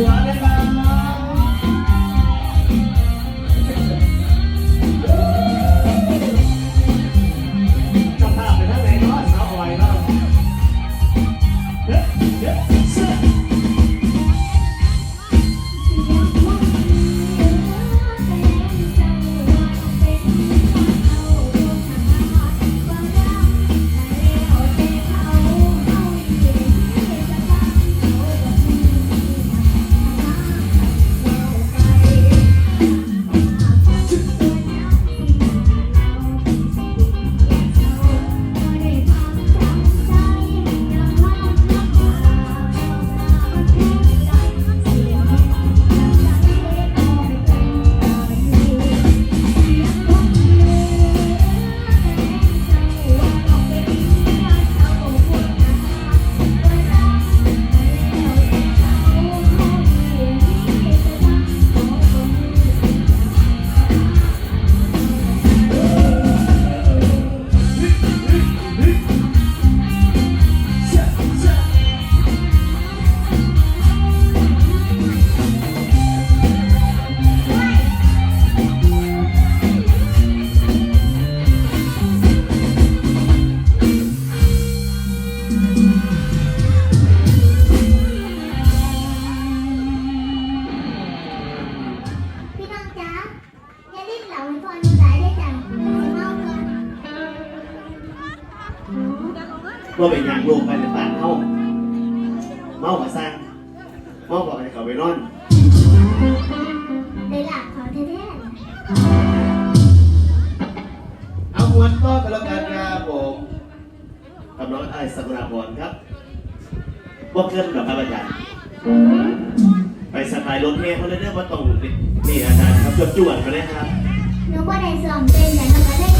หัวเลยครับจาไไหนเนาะสาวอ่ยเนาเด็ดเด็ด ว่าเป็นอย่างลงไปในบ้านเฮาเมากับสร้างเมาบอกให้เขาไปนอนได้หลับเขาแท้เอามวนต่อกันแล้วกันครับผมกับน้องไอซ์สักุระพรครับว่าเคลื่อนกับอาจารย์ไปสไตล์รถเมล์เขาเลยเนี่ยว่าต้องนี่อาจารย์ครับจวดจวดๆมาเลยครับๆหนูว่าได้ซ้อมเต้นแต่หนูก็ได้ยกเต้นก็ปิด